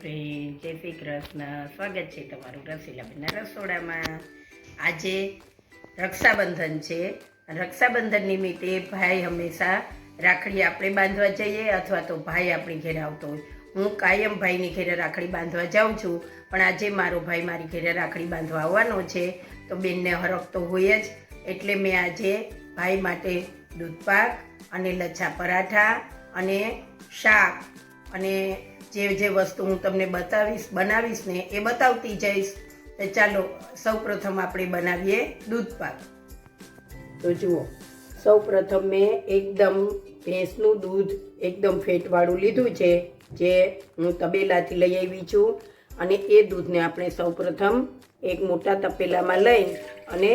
Friend જય શ્રી કૃષ્ણ સ્વાગત છે તમારું રસીલાબેનના રસોડામાં. આજે રક્ષાબંધન છે. રક્ષાબંધન નિમિત્તે ભાઈ હંમેશા રાખડી આપણે બાંધવા જઈએ અથવા તો ભાઈ આપણી ઘેર આવતો હોય. હું કાયમ ભાઈની ઘેરે રાખડી બાંધવા જાઉં છું, પણ આજે મારો ભાઈ મારી ઘેરે રાખડી બાંધવા આવવાનો છે. તો બેનને હરખ તો હોય જ, એટલે મેં આજે ભાઈ માટે દૂધપાક અને લચ્છા પરાઠા અને શાક અને જે જે વસ્તુ હું તમને બતાવીશ, બનાવીશ ને એ બતાવતી જઈશ, તો ચાલો સૌપ્રથમ આપણે બનાવીએ દૂધપાક તો જુઓ, સૌપ્રથમ મેં એકદમ ભેંસનું દૂધ, એકદમ ફેટવાળું લીધું છે, જે હું તબેલાથી લઈ આવી છું અને એ દૂધને આપણે સૌપ્રથમ એક મોટા તપેલામાં લઈ અને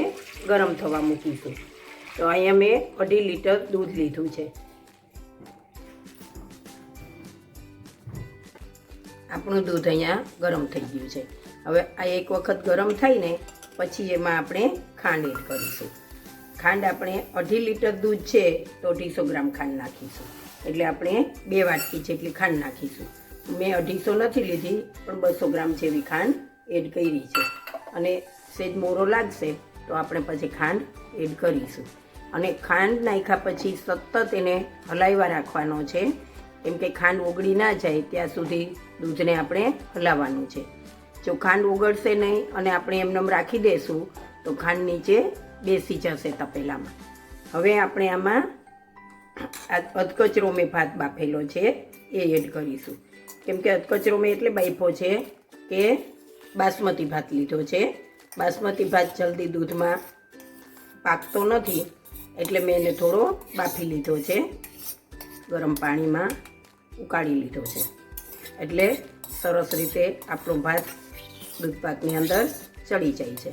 ગરમ થવા મૂકીશું. તો અહીંયા મેં અઢી લીટર દૂધ લીધું છે. આપણું દૂધ અહીંયા ગરમ થઈ ગયું છે. હવે આ એક વખત ગરમ થાય ને પછી એમાં આપણે ખાંડ એડ કરીશું. ખાંડ આપણે અઢી લીટર દૂધ છે તો અઢીસો ગ્રામ ખાંડ નાખીશું. એટલે આપણે બે વાટકી જેટલી ખાંડ નાખીશું. મેં અઢીસો નથી લીધી, પણ બસો ગ્રામ જેવી ખાંડ એડ કરી છે. અને સેજ મોરો લાગશે તો આપણે પછી ખાંડ એડ કરીશું. અને ખાંડ નાખ્યા પછી સતત એને હલાવ્યા રાખવાનો છે. કેમ કે ખાંડ ઓગળી ના જાય ત્યાં સુધી દૂધને આપણે હલાવવાનું છે. જો ખાંડ ઓગળશે નહીં અને આપણે એમને રાખી દઈશું તો ખાંડ નીચે બેસી જશે તપેલામાં. હવે આપણે આમાં અધકચરો મેં ભાત બાફેલો છે, એ એડ કરીશું. કેમ કે અધકચરો મેં એટલે બાફો છે કે બાસમતી ભાત લીધો છે. બાસમતી ભાત જલ્દી દૂધમાં પાકતો નથી, એટલે મેં એને થોડો બાફી લીધો છે ગરમ પાણીમાં. ઉકાળી લીધો છે. એટલે સરસ રીતે આપણો ભાત દૂધપાકની અંદર ચડી જાય છે.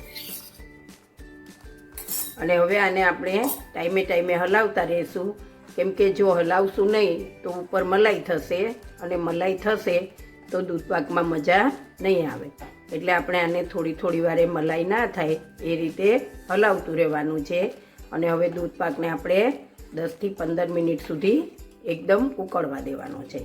અને હવે આને આપણે ટાઈમે ટાઈમે હલાવતા રહીશું. કેમ કે જો હલાવશું નહીં, તો ઉપર મલાઈ થશે અને મલાઈ થશે તો દૂધપાકમાં મજા નહીં આવે. એટલે આપણે આને થોડી થોડી વારે મલાઈ ના થાય એ રીતે હલાવતું રહેવાનું છે. અને હવે દૂધપાકને આપણે દસથી પંદર મિનિટ સુધી એકદમ ઉકળવા દેવાનો છે.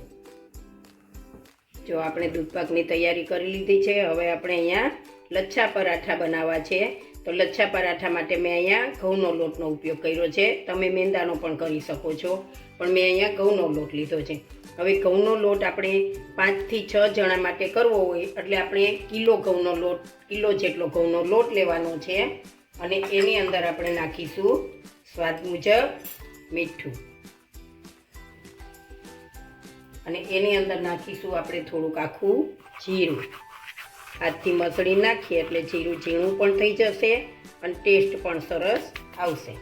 જો આપણે દૂધપાકની તૈયારી કરી લીધી છે, હવે આપણે અહીંયા લચ્છા પરાઠા બનાવવા છે. તો લચ્છા પરાઠા માટે મેં અહીંયા ઘઉંનો લોટનો ઉપયોગ કર્યો છે. તમે મેંદાનો પણ કરી શકો છો, પણ મેં અહીંયા ઘઉંનો લોટ લીધો છે. હવે ઘઉંનો લોટ આપણે પાંચથી છ જણા માટે કરવો હોય, એટલે આપણે કિલો ઘઉંનો લોટ, કિલો જેટલો ઘઉંનો લોટ લેવાનો છે. અને એની અંદર આપણે નાખીશું સ્વાદ મુજબ મીઠું. અને એની અંદર નાખીશું આપણે થોડુંક આખું જીરું. હાથથી મસળી નાખીએ એટલે જીરું ઝીણું પણ થઈ જશે અને ટેસ્ટ પણ સરસ આવશે.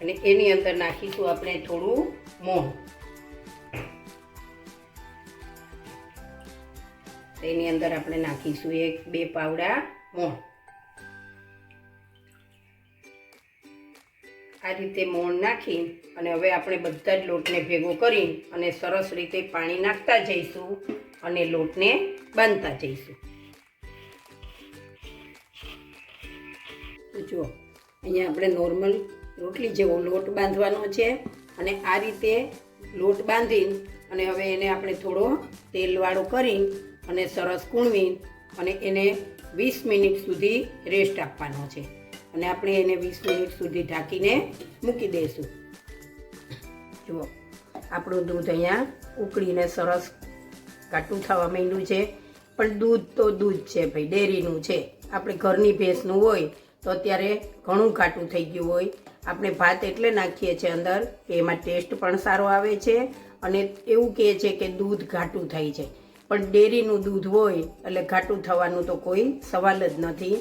અને એની અંદર નાખીશું આપણે થોડું મોણ. એની અંદર આપણે નાખીશું એક બે પાવડા મોણ. આ રીતે મોણ નાખી અને હવે આપણે બધા જ લોટને ભેગો કરી અને સરસ રીતે પાણી નાખતા જઈશું અને લોટને બાંધતા જઈશું. જુઓ, અહીંયા આપણે નોર્મલ રોટલી જેવો લોટ બાંધવાનો છે અને આ રીતે લોટ બાંધી અને હવે એને આપણે થોડો તેલવાળો કરી અને સરસ કૂણવી અને એને વીસ મિનિટ સુધી રેસ્ટ આપવાનો છે. અને આપણે એને વીસ મિનિટ સુધી ઢાંકીને મૂકી દઈશું. જુઓ, આપણું દૂધ અહીંયા ઉકળીને સરસ કાટું થવા માંડ્યું છે. પણ દૂધ તો દૂધ છે ભાઈ, ડેરીનું છે. આપણે ઘરની ભેંસનું હોય તો અત્યારે ઘણું ઘાટું થઈ ગયું હોય. આપણે ભાત એટલે નાખીએ છીએ અંદર, કે એમાં ટેસ્ટ પણ સારો આવે છે અને એવું કહે છે કે દૂધ ઘાટું થાય છે. પણ ડેરીનું દૂધ હોય એટલે ઘાટું થવાનું તો કોઈ સવાલ જ નથી.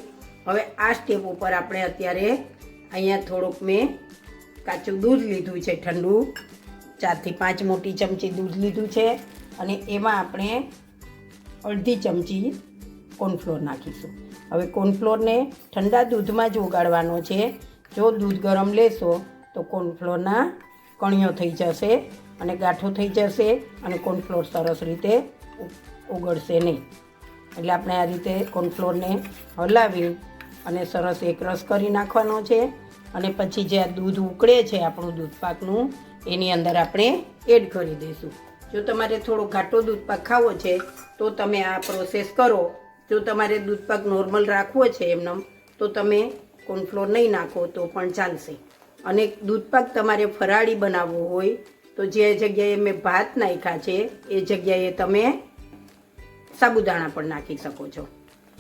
હવે આ સ્ટેપ ઉપર આપણે અત્યારે અહીંયા થોડુંક મેં કાચું દૂધ લીધું છે ઠંડુ. ચારથી પાંચ મોટી ચમચી દૂધ લીધું છે અને એમાં આપણે અડધી ચમચી કોર્નફ્લોર નાખીશું. હવે કોર્નફ્લોરને ઠંડા દૂધમાં જ ઉગાડવાનો છે. જો દૂધ ગરમ લેશો તો કોર્નફ્લોરના કણીઓ થઈ જશે અને ગાંઠો થઈ જશે અને કોર્નફ્લોર સરસ રીતે ઓગળશે નહીં. એટલે આપણે આ રીતે કોર્નફ્લોરને હલાવી અને સરસ એક રસ કરી નાખવાનો છે. અને પછી જે આ દૂધ ઉકળે છે આપણું દૂધપાકનું એની અંદર આપણે એડ કરી દઈશું. જો તમારે થોડો ઘાટો દૂધપાક ખાવો છે, તો તમે આ પ્રોસેસ કરો. જો તમારે દૂધપાક નોર્મલ રાખવો છે એમને તો તમે કોર્નફ્લોર નહીં નાખો, તો પણ ચાલશે. અને દૂધપાક તમારે ફરાળી બનાવવો હોય, તો જે જગ્યાએ મેં ભાત નાખ્યા છે, એ જગ્યાએ તમે સાબુદાણા પણ નાખી શકો છો.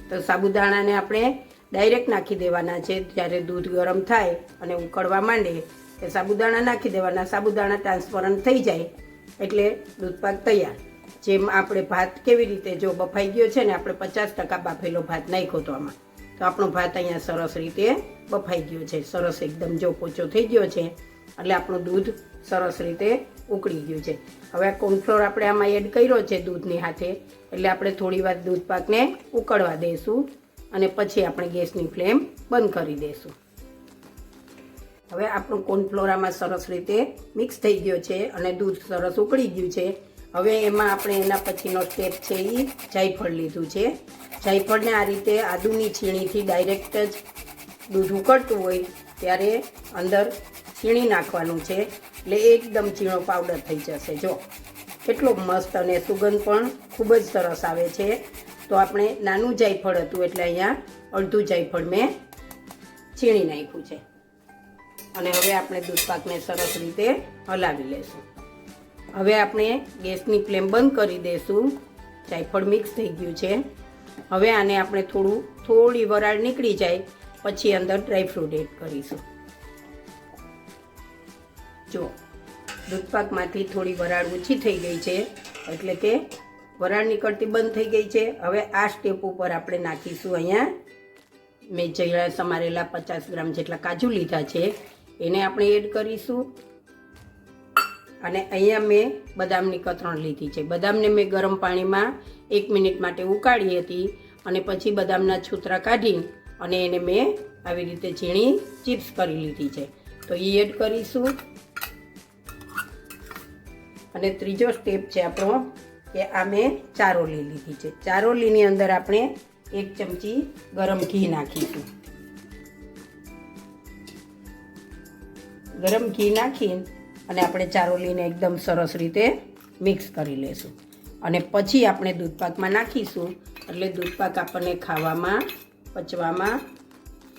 તો સાબુદાણાને આપણે ડાયરેક્ટ નાખી દેવાના છે. જ્યારે દૂધ ગરમ થાય અને ઉકળવા માંડે એ સાબુદાણા નાખી દેવાના. સાબુદાણા ટ્રાન્સપરન્ટ થઈ જાય એટલે દૂધપાક તૈયાર. જેમ આપણે ભાત કેવી રીતે જો બફાઈ ગયો છે ને, આપણે પચાસ ટકા બાફેલો ભાત નાખ્યો તો આમાં. તો આપણો ભાત અહીંયા સરસ રીતે બફાઈ ગયો છે. સરસ એકદમ જો પોચો થઈ ગયો છે, એટલે આપણું દૂધ સરસ રીતે ઉકળી ગયું છે. હવે આ કોર્નફ્લોર આપણે આમાં એડ કર્યો છે દૂધની હાથે, એટલે આપણે થોડી વાર દૂધ પાકને ઉકળવા દઈશું અને પછી આપણે ગેસની ફ્લેમ બંધ કરી દઈશું હવે આપણું કોર્નફ્લોરામાં સરસ રીતે મિક્સ થઈ ગયો છે અને દૂધ સરસ ઉકળી ગયું છે. હવે એમાં આપણે એના પછીનો સ્ટેપ છે એ જાયફળ લીધું છે. જાયફળને આ રીતે આદુની છીણીથી ડાયરેક્ટ જ દૂધ ઉકળતું હોય ત્યારે અંદર છીણી નાખવાનું છે. એટલે એકદમ ચીણો પાવડર થઈ જશે. જો કેટલો મસ્ત અને સુગંધ પણ ખૂબ જ સરસ આવે છે. તો આપણે નાનું જાયફળ હતું એટલે અહીંયા અડધું જાયફળ મેં છીણી નાખ્યું છે. અને હવે આપણે દૂધપાકને સરસ રીતે હલાવી લેશું. હવે આપણે ગેસની ફ્લેમ બંધ કરી દઈશું જાયફળ મિક્સ થઈ ગયું છે. હવે આને આપણે થોડું, થોડી વરાળ નીકળી જાય પછી અંદર ડ્રાયફ્રૂટ એડ કરીશું. જો, દૂધપાકમાંથી થોડી વરાળ ઓછી થઈ ગઈ છે એટલે કે વરાળ નીકળતી બંધ થઈ ગઈ છે. હવે આ સ્ટેપ ઉપર આપણે નાખીશું અહીંયા મેં જયા સમારેલા પચાસ ગ્રામ જેટલા કાજુ લીધા છે. એને આપણે એડ કરીશું. અને અહીંયા મેં બદામની કતરણ લીધી છે. બદામને મેં ગરમ પાણીમાં એક મિનિટ માટે ઉકાળી હતી અને પછી બદામના છૂતરા કાઢી અને એને મેં આવી રીતે ઝીણી ચિપ્સ કરી લીધી છે. તો એ એડ કરીશું. અને ત્રીજો સ્ટેપ છે આપણો કે આ મેં ચારોલી લીધી છે. ચારોલીની અંદર આપણે એક ચમચી ગરમ ઘી નાખીશું. ગરમ ઘી નાખીને અને આપણે ચારોલીને એકદમ સરસ રીતે મિક્સ કરી લેશું. અને પછી આપણે દૂધપાકમાં નાખીશું. એટલે દૂધપાક આપણને ખાવામાં, પચવામાં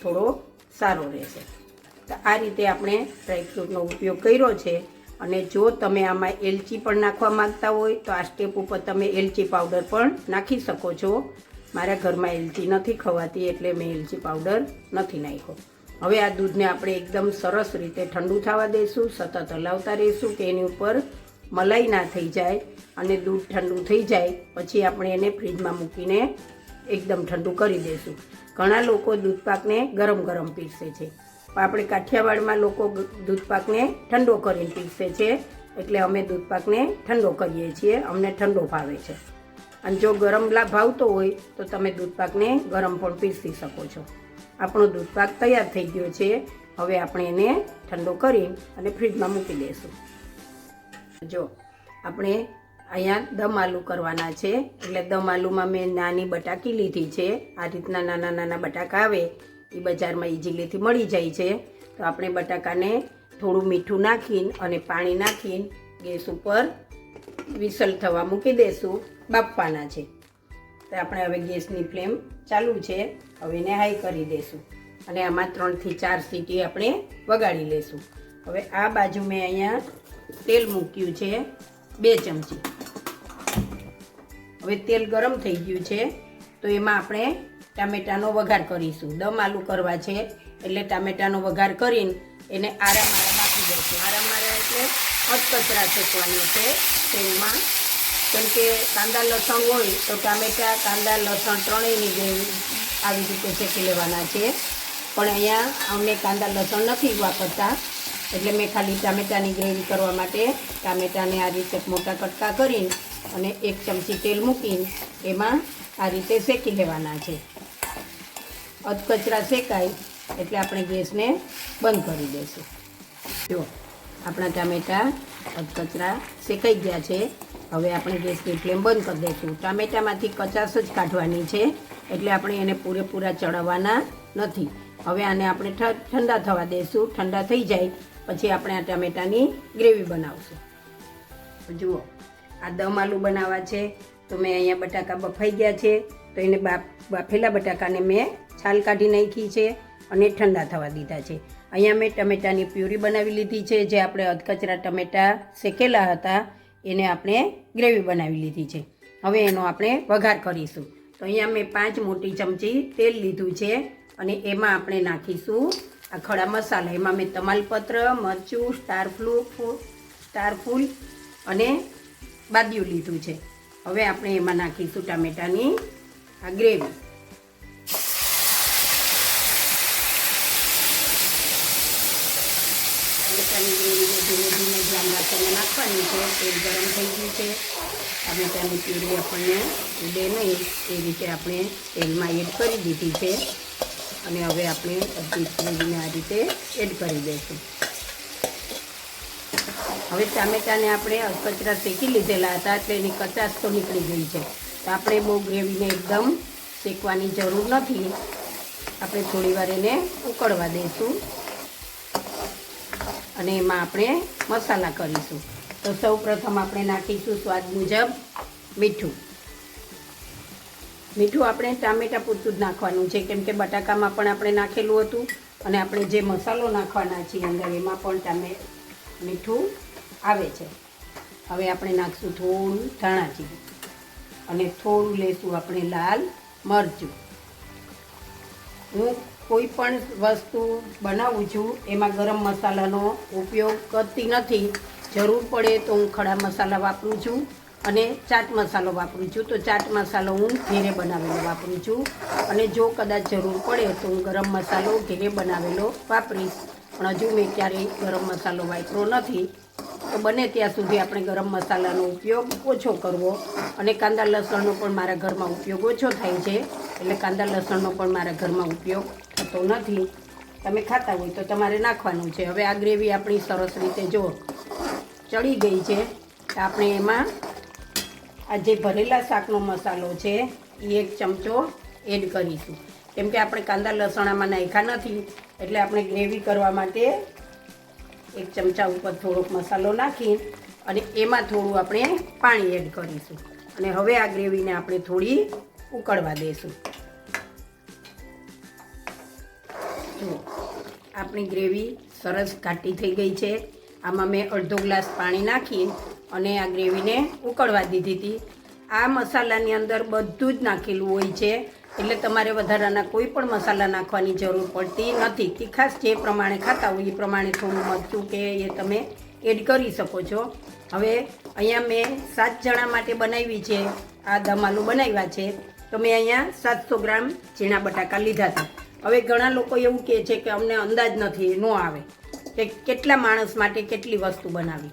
થોડો સારો રહેશે. તો આ રીતે આપણે ડ્રાયફ્રૂટનો ઉપયોગ કર્યો છે. અને જો તમે આમાં એલચી પણ નાખવા માંગતા હોય, તો આ સ્ટેપ ઉપર તમે એલચી પાવડર પણ નાખી શકો છો. મારા ઘરમાં એલચી નથી ખવાતી એટલે મેં એલચી પાવડર નથી નાખ્યો. હવે આ દૂધને આપણે એકદમ સરસ રીતે ઠંડુ થવા દઈશું સતત હલાવતા રહીશું કે એની ઉપર મલાઈ ના થઈ જાય અને દૂધ ઠંડુ થઈ જાય, પછી આપણે એને ફ્રીજમાં મૂકીને એકદમ ઠંડુ કરી દઈશું ઘણા લોકો દૂધપાકને ગરમ ગરમ પીરસે છે. આપણે કાઠિયાવાડમાં લોકો દૂધપાકને ઠંડો કરીને પીરસે છે. એટલે અમે દૂધપાકને ઠંડો કરીએ છીએ. અમને ઠંડો ભાવે છે. અને જો ગરમ લાભ ભાવતો હોય, તો તમે દૂધપાકને ગરમ પણ પીરસી શકો છો. આપણો દૂધપાક તૈયાર થઈ ગયો છે. હવે આપણે એને ઠંડો કરી અને ફ્રીજમાં મૂકી દઈશું જો, આપણે અહીંયા દમ આલુ કરવાના છે. એટલે દમ આલુમાં મેં નાની બટાકી લીધી છે. આ રીતના નાના નાના બટાકા આવે એ બજારમાં ઇઝીલીથી મળી જાય છે. તો આપણે બટાકાને થોડું મીઠું નાખીને અને પાણી નાખીને ગેસ ઉપર વિસલ થવા મૂકી દઈશું બાફવાના છે. તો આપણે હવે ગેસની ફ્લેમ ચાલુ છે. હવે એને હાઈ કરી દઈશું અને આમાં ત્રણથી ચાર સીટી આપણે વગાડી લઈશું હવે આ બાજુ મેં અહીંયા તેલ મૂક્યું છે બે ચમચી. હવે તેલ ગરમ થઈ ગયું છે. તો એમાં આપણે ટામેટાનો વઘાર કરીશું. દમ આલુ કરવા છે, એટલે ટામેટાનો વઘાર કરીને એને આરામ આરામ આપી દઈશું. આરામ આરામ એટલે અધકચરા શેકવાની છે તેલમાં. કેમ કે કાંદા લસણ હોય તો ટામેટા, કાંદા લસણ ત્રણેયની ગ્રેવી આવી રીતે શેકી લેવાના છે. પણ અહીંયા અમને કાંદા લસણ નથી વાપરતા. એટલે મેં ખાલી ટામેટાની ગ્રેવી કરવા માટે ટામેટાને આ રીતે મોટા કટકા કરીને અને એક ચમચી તેલ મૂકીને એમાં આ રીતે શેકી લેવાના છે. અધકચરા શેકાય એટલે આપણે ગેસને બંધ કરી દઈશું. જો, આપણા ટામેટાં અધકચરા શેકાઈ ગયા છે. હવે આપણે ગેસની ફ્લેમ બંધ કરી દઈશું. ટામેટામાંથી કચાશ જ કાઢવાની છે, એટલે આપણે એને પૂરેપૂરા ચડાવવાના નથી. હવે આને આપણે ઠંડા થવા દઈશું. ઠંડા થઈ જાય, પછી આપણે આ ટામેટાની ગ્રેવી બનાવશું. જુઓ, આ દમ આલુ બનાવવા છે. તો મેં અહીંયા બટાકા બફાઈ ગયા છે. તો એને બાફેલા બટાકાને મેં છાલ કાઢી નાખી છે અને ઠંડા થવા દીધા છે. અહીંયા મેં ટમેટાની પ્યુરી બનાવી લીધી છે, જે આપણે અધકચરા ટમેટા શેકેલા હતા, એને આપણે ગ્રેવી બનાવી લીધી છે. હવે એનો આપણે વઘાર કરીશું. તો અહીંયા મેં પાંચ મોટી ચમચી તેલ લીધું છે અને એમાં આપણે નાખીશું આ ખડા મસાલા. એમાં મેં તમાલપત્ર, મરચું, સ્ટાર ફ્લુ સ્ટાર ફૂલ અને બાદિયું લીધું છે. હવે આપણે એમાં નાખીશું ટામેટાની આ ગ્રેવી ટામેટાની ગ્રેવીને ધીમે ધીમે રાખીને નાખવાની છે. તેલ ગરમ થઈ ગયું છે. ટામેટાની પ્યુરી આપણને ઉડે નહીં, એ રીતે આપણે તેલમાં એડ કરી દીધી છે. અને હવે આપણે બધી ગ્રેવીને આ રીતે એડ કરી દઈશું. હવે ટામેટાને આપણે કચરા શેકી લીધેલા હતા એટલે એની કચાશ તો નીકળી ગઈ છે. તો આપણે બહુ ગ્રેવીને એકદમ શેકવાની જરૂર નથી. આપણે થોડી વાર એને ઉકળવા દઈશું. અને એમાં આપણે મસાલા કરીશું. તો સૌ પ્રથમ આપણે નાખીશું સ્વાદ મુજબ મીઠું. મીઠું આપણે ટામેટા પૂરતું જ નાખવાનું છે, કેમ કે બટાકામાં પણ આપણે નાખેલું હતું અને આપણે જે મસાલો નાખવાના છીએ અંદર, એમાં પણ ટામે, મીઠું આવે છે. હવે આપણે નાખશું થોડું ધાણા જીરું અને થોડું લેશું આપણે લાલ મરચું. હું કોઈ પણ વસ્તુ બનાવું છું, એમાં ગરમ મસાલાનો ઉપયોગ કરતી નથી. જરૂર પડે તો હું ખડા મસાલા વાપરું છું અને ચાટ મસાલો વાપરું છું. તો ચાટ મસાલો હું ઘેરે બનાવેલો વાપરું છું અને જો કદાચ જરૂર પડે તો હું ગરમ મસાલો ઘેરે બનાવેલો વાપરીશ. પણ હજુ મેં ક્યારેય ગરમ મસાલો વાપરો નથી. તો બને ત્યાં સુધી આપણે ગરમ મસાલાનો ઉપયોગ ઓછો કરવો. અને કાંદા લસણનો પણ મારા ઘરમાં ઉપયોગ ઓછો થાય છે. એટલે કાંદા લસણનો પણ મારા ઘરમાં ઉપયોગ થતો નથી. તમે ખાતા હોય તો તમારે નાખવાનું છે. હવે આ ગ્રેવી આપણી સરસ રીતે જો ચડી ગઈ છે. આપણે એમાં આ જે ભરેલા શાકનો મસાલો છે એ એક ચમચો એડ કરીશું. કેમ કે આપણે કાંદા લસણ આમાં નાખ્યા નથી, એટલે આપણે ગ્રેવી કરવા માટે એક ચમચા ઉપર થોડોક મસાલો નાખી અને એમાં થોડું આપણે પાણી એડ કરીશું. અને હવે આ ગ્રેવીને આપણે થોડી ઉકળવા દઈશું જો, આપણી ગ્રેવી સરસ ઘાટી થઈ ગઈ છે. આમાં મેં અડધો ગ્લાસ પાણી નાખી અને આ ગ્રેવીને ઉકળવા દીધી હતી. આ મસાલાની અંદર બધું જ નાખેલું હોય છે. એટલે તમારે વધારાના કોઈ પણ મસાલા નાખવાની જરૂર પડતી નથી. ખાસ જે પ્રમાણે ખાતા હોય એ પ્રમાણે થોડું મરચું કે એ તમે એડ કરી શકો છો. હવે અહીંયા મેં સાત જણા માટે બનાવી છે. આ દમ આલુ બનાવ્યા છે. તો મેં અહીંયા સાતસો ગ્રામ ઝીણા બટાકા લીધા હતા હવે ઘણા લોકો એવું કહે છે કે અમને અંદાજ નથી ન આવે. કે કેટલા માણસ માટે કેટલી વસ્તુ બનાવી.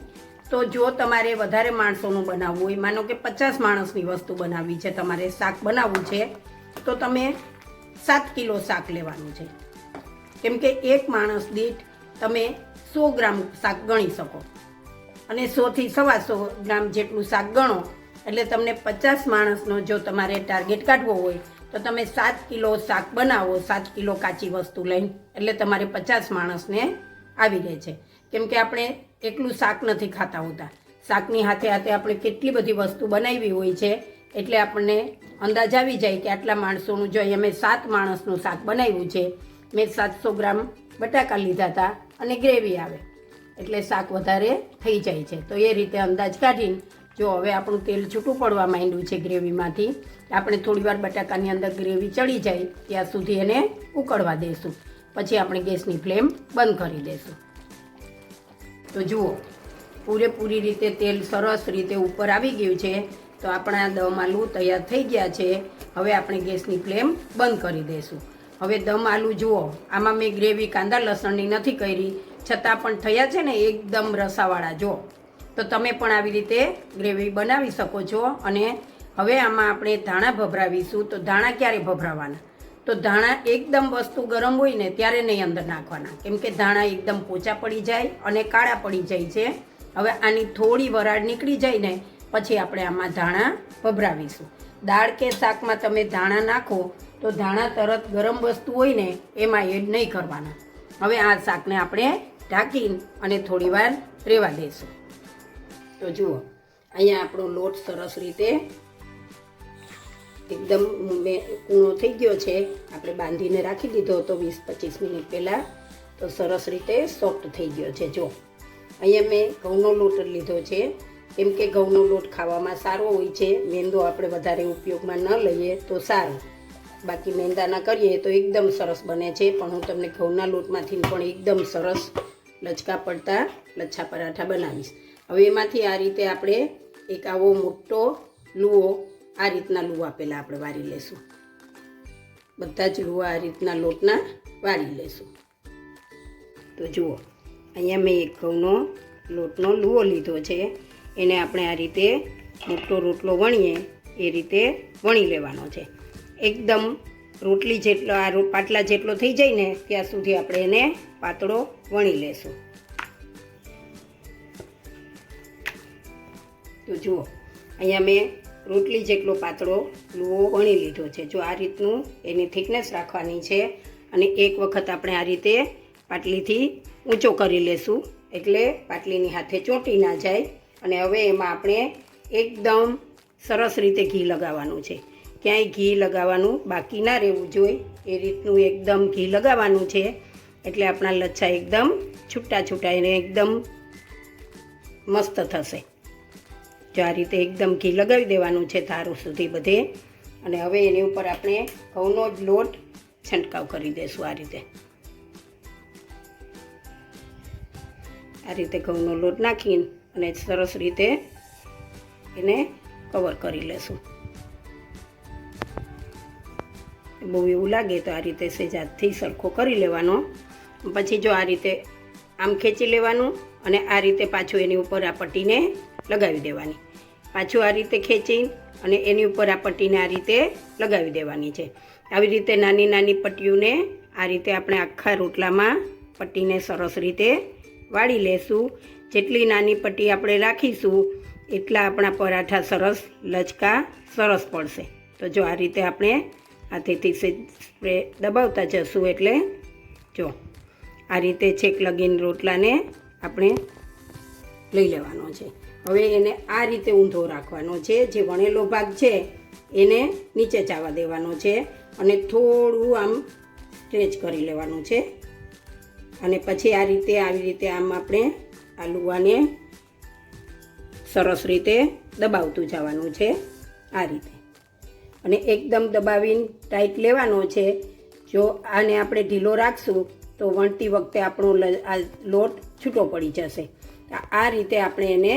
તો જો તમારે વધારે માણસોનું બનાવવું હોય, માનો કે પચાસ માણસની વસ્તુ બનાવવી છે, તમારે શાક બનાવવું છે તો તમે સાત કિલો શાક લેવાનું છે. કેમ કે એક માણસ દીઠ તમે સો ગ્રામ શાક ગણી શકો. અને સોથી સવા સો ગ્રામ જેટલું શાક ગણો, એટલે તમને પચાસ માણસનો જો તમારે ટાર્ગેટ કાઢવો હોય, તો તમે સાત કિલો શાક બનાવો, સાત કિલો કાચી વસ્તુ લઈને, એટલે તમારે પચાસ માણસને આવી રહે છે. કેમ કે આપણે એકલું શાક નથી ખાતા હોતા. શાકની હાથે હાથે આપણે કેટલી બધી વસ્તુ બનાવી હોય છે, એટલે આપણને અંદાજ આવી જાય કે આટલા માણસોનું જો અહીંયા મેં સાત માણસનું શાક બનાવ્યું છે, મેં સાતસો ગ્રામ બટાકા લીધા હતા અને ગ્રેવી આવે. એટલે શાક વધારે થઈ જાય છે. તો એ રીતે અંદાજ કાઢીને જો હવે આપણું તેલ છૂટું પડવા માંડ્યું છે ગ્રેવીમાંથી, આપણે થોડી વાર બટાકાની અંદર ગ્રેવી ચડી જાય, ત્યાં સુધી એને ઉકળવા દઈશું પછી આપણે ગેસની ફ્લેમ બંધ કરી દઈશું તો જુઓ, પૂરેપૂરી રીતે તેલ સરસ રીતે ઉપર આવી ગયું છે. તો આપણા દમ આલુ તૈયાર થઈ ગયા છે. હવે આપણે ગેસની ફ્લેમ બંધ કરી દઈશું. હવે દમ આલુ જુઓ, આમાં મેં ગ્રેવી કાંદા લસણની નથી કરી. છતાં પણ થયા છે ને એકદમ રસાવાળા જો તો તમે પણ આવી રીતે ગ્રેવી બનાવી શકો છો અને હવે આમાં આપણે ધાણા ભભરાવીશું. તો ધાણા ક્યારે ભભરાવાના? તો ધાણા એકદમ વસ્તુ ગરમ હોય ને ત્યારે નહીં અંદર નાખવાના. કેમ કે ધાણા એકદમ પોચા પડી જાય અને કાળા પડી જાય છે. હવે આની થોડી વરાળ નીકળી જાય ને પછી આપણે આમાં ધાણા ભભરાવીશું. દાળ કે શાકમાં તમે ધાણા નાખો, તો ધાણા તરત ગરમ વસ્તુ હોય ને, એમાં એડ નહીં કરવાના. હવે આ શાકને આપણે ઢાંકી અને થોડીવાર રેવા દઈશું તો જુઓ, અહીંયા આપણો લોટ સરસ રીતે એકદમ મેં, કૂણો થઈ ગયો છે. આપણે બાંધીને રાખી દીધો હતો વીસ પચીસ મિનિટ પહેલાં. તો સરસ રીતે સોફ્ટ થઈ ગયો છે. જો અહીંયા મેં ઘઉંનો લોટ લીધો છે. કેમ કે ઘઉંનો લોટ ખાવામાં સારો હોય છે. મેંદો આપણે વધારે ઉપયોગમાં ન લઈએ તો સારું. બાકી મેંદાના કરીએ તો એકદમ સરસ બને છે. પણ હું તમને ઘઉંના લોટમાંથી પણ એકદમ સરસ લચકા પડતા લચ્છા પરાઠા બનાવીશ. હવે એમાંથી આ રીતે આપણે એક આવો મોટો લુઓ આ રીતના લુવા પહેલાં આપણે વારી લેશું. બધા જ લુવા આ રીતના લોટના વારી લેશું. તો જુઓ, અહીંયા મેં એક ઘઉંનો લોટનો લુઓ લીધો છે. એને આપણે આ રીતે મોટો રોટલો વણીએ, એ રીતે વણી લેવાનો છે. એકદમ રોટલી જેટલો, આ પાટલા જેટલો થઈ જાય ને, ત્યાં સુધી આપણે એને પાતળો વણી લેશું. તો જુઓ, અહીંયા મેં રોટલી જેટલો પાતળો લુઓ વણી લીધો છે. જો આ રીતનું એની થિકનેસ રાખવાની છે અને એક વખત આપણે આ રીતે પાટલીથી ઊંચો કરી લેશું, એટલે પાટલીની હાથે ચોંટી ના જાય અને હવે એમાં આપણે એકદમ સરસ રીતે ઘી લગાવવાનું છે. ક્યાંય ઘી લગાવવાનું બાકી ના રહેવું જોઈએ. એ રીતનું એકદમ ઘી લગાવવાનું છે. એટલે આપણા લચ્છા એકદમ છૂટા છૂટા એને એકદમ મસ્ત થશે. જો આ રીતે એકદમ ઘી લગાવી દેવાનું છે તારું સુધી બધે. અને હવે એની ઉપર આપણે ઘઉંનો જ લોટ છંટકાવ કરી દઈશું આ રીતે. આ રીતે ઘઉંનો લોટ નાખીને અને સરસ રીતે એને કવર કરી લેશું. બહુ એવું લાગે તો આ રીતે સેજાતથી સરખો કરી લેવાનો. પછી જો આ રીતે આમ ખેંચી લેવાનું અને આ રીતે પાછું એની ઉપર આ પટ્ટીને લગાવી દેવાની. પાછું આ રીતે ખેંચી અને એની ઉપર આ પટ્ટીને આ રીતે લગાવી દેવાની છે. આવી રીતે નાની નાની પટ્ટીઓને આ રીતે આપણે આખા રોટલામાં પટ્ટીને સરસ રીતે વાળી લેશું. જેટલી નાની પટ્ટી આપણે રાખીશું, એટલા આપણા પરાઠા સરસ, લચકા, સરસ પડશે. તો જો આ રીતે આપણે હાથેથી સ્પ્રે દબાવતા જશું એટલે જો, આ રીતે છેક લગીન રોટલાને આપણે લઈ લેવાનો છે. હવે એને આ રીતે ઊંધો રાખવાનો છે. જે વણેલો ભાગ છે, એને નીચે ચાવા દેવાનો છે અને થોડું આમ સ્ટ્રેચ કરી લેવાનું છે. અને પછી આ રીતે, આવી રીતે આમ આપણે આ લુવાને સરસ રીતે દબાવતું જવાનું છે આ રીતે. અને એકદમ દબાવીને ટાઈટ લેવાનો છે. જો આને આપણે ઢીલો રાખશું તો વણતી વખતે આપણો આ લોટ છૂટો પડી જશે. આ રીતે આપણે એને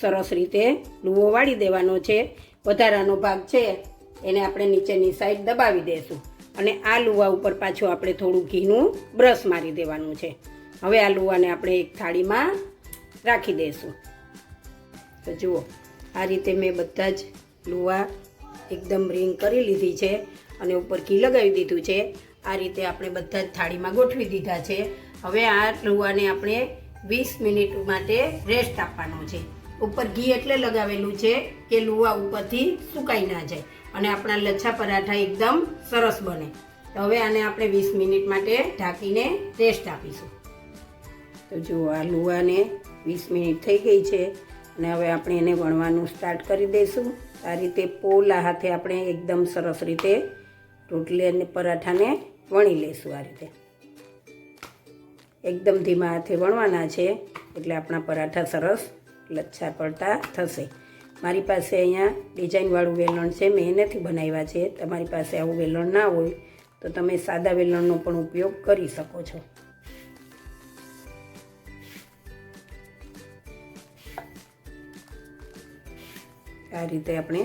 સરસ રીતે લુવો વાળી દેવાનો છે. વધારાનો ભાગ છે એને આપણે નીચેની સાઈડ દબાવી દઈશું અને આ લુવા ઉપર પાછું આપણે થોડું ઘીનું બ્રશ મારી દેવાનું છે. હવે આ લુવાને આપણે એક થાળીમાં રાખી દઈશું. તો જુઓ, આ રીતે મેં બધા જ લુવા એકદમ રિંગ કરી લીધી છે અને ઉપર ઘી લગાવી દીધું છે. આ રીતે આપણે બધા જ થાળીમાં ગોઠવી દીધા છે. હવે આ લુવાને આપણે વીસ મિનિટ માટે રેસ્ટ આપવાનો છે. ઉપર ઘી એટલે લગાવેલું છે કે લુવા ઉપરથી સુકાઈ ના જાય અને આપણા લચ્છા પરાઠા એકદમ સરસ બને. હવે આને આપણે વીસ મિનિટ માટે ઢાંકીને રેસ્ટ આપીશું. તો જુઓ આ લુવાને વીસ મિનિટ થઈ ગઈ છે અને હવે આપણે એને વણવાનું સ્ટાર્ટ કરી દઈશું. આ રીતે પોલા હાથે આપણે એકદમ સરસ રીતે રોટલી અને પરાઠાને વણી લઈશું આ રીતે. એકદમ ધીમા હાથે વણવાના છે એટલે આપણા પરાઠા સરસ લચ્છા પડતા થશે. મારી પાસે અહીંયા ડિઝાઇનવાળું વેલણ છે, મેં નથી બનાવ્યા છે. તમારી પાસે આવું વેલણ ના હોય તો તમે સાદા વેલણનો પણ ઉપયોગ કરી શકો છો. આ રીતે આપણે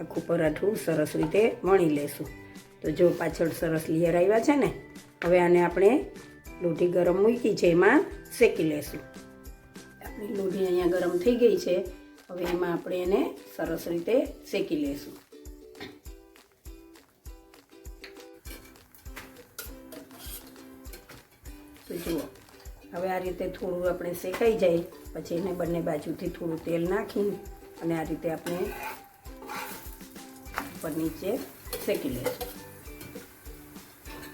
આખું પરાઠું સરસ રીતે વણી લેશું. તો જો પાછળ સરસ લેયર આવ્યા છે ને, હવે આને આપણે લોટી ગરમ મૂકી છે, એમાં શેકી લેશું. આપણી લોટી અહીંયા ગરમ થઈ ગઈ છે, હવે એમાં આપણે એને સરસ રીતે શેકી લેશું. તો જુઓ, હવે આ રીતે થોડું આપણે શેકાઈ જાય, પછી એને બંને બાજુથી થોડું તેલ નાખી અને આ રીતે આપણે ઉપર નીચે શેકી લઈશું.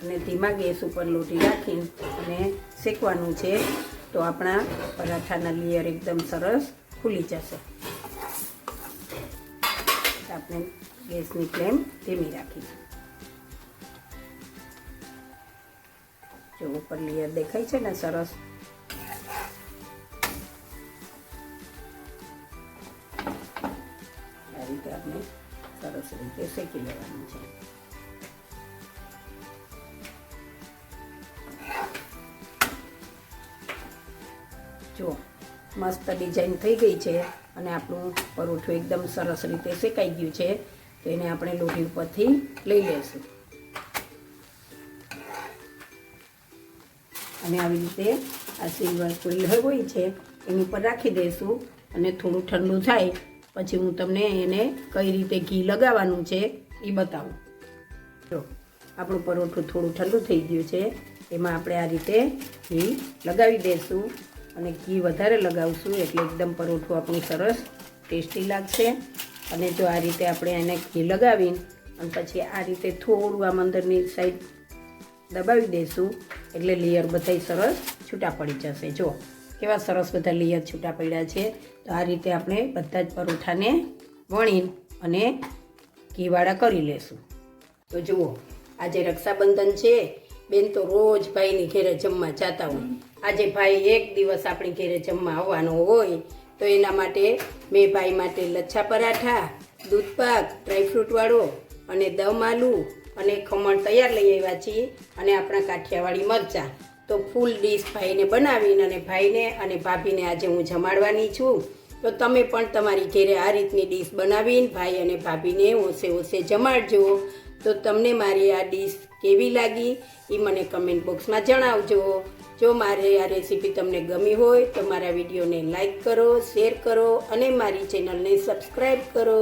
અને ધીમા ગેસ ઉપર લોટી રાખીને અને શેકવાનું છે તો આપણા પરાઠાના લેયર એકદમ સરસ ખુલી જશે. આપણે ગેસની ફ્લેમ ધીમી રાખીશું. જો ઉપર લેયર દેખાય છે ને સરસ મસ્ત ડિઝાઇન થઈ ગઈ છે અને આપણું પરોઠું એકદમ સરસ રીતે શેકાઈ ગયું છે. તો એને આપણે લોટી ઉપરથી લઈ લઈશું. અને આવી રીતે આ સિલ્વર ફોઇલ હોય છે એની ઉપર રાખી દઈશું અને થોડું ઠંડુ થાય પછી હું તમને એને કઈ રીતે ઘી લગાવવાનું છે એ બતાવું. જો, આપણું પરોઠું થોડું ઠંડુ થઈ ગયું છે. એમાં આપણે આ રીતે ઘી લગાવી દઈશું. અને ઘી વધારે લગાવશું એટલે એકદમ પરોઠું આપણું સરસ ટેસ્ટી લાગશે. અને જો આ રીતે આપણે એને ઘી લગાવીને અને પછી આ રીતે થોડું આમ અંદરની સાઈડ દબાવી દઈશું એટલે લેયર બધાય સરસ છૂટા પડી જશે. જો, કેવા સરસ બધા લેયર છૂટા પડ્યા છે. તો આ રીતે આપણે બધા જ પરોઠાને વણી અને ઘીવાળા કરી લેશું. તો જુઓ, આજે રક્ષાબંધન છે. બેન તો રોજ ભાઈની ઘેરે જમવા જતા હોય. આજે ભાઈ એક દિવસ આપણી ઘેરે જમવા આવવાનો હોય, તો એના માટે મેં ભાઈ માટે લચ્છા પરાઠા દૂધપાક ડ્રાયફ્રૂટવાળો અને દમ આલુ અને ખમણ તૈયાર લઈ આવ્યા છીએ અને આપણા કાઠિયાવાડી મરચાં. તો ફૂલ ડીશ ભાઈને બનાવીને અને ભાઈને અને ભાભીને આજે હું જમાડવાની છું. તો તમે પણ તમારી ઘેરે આ રીતની ડીશ બનાવીને ભાઈ અને ભાભીને ઓછે ઓછે જમાડજો. તો તમને મારી આ ડીશ કેવી લાગી એ મને કમેન્ટ બોક્સમાં જણાવજો. જો મારે આ રેસીપી તમને ગમી હોય તો મારા વિડીયોને લાઈક કરો, શેર કરો અને મારી ચેનલને સબસ્ક્રાઈબ કરો.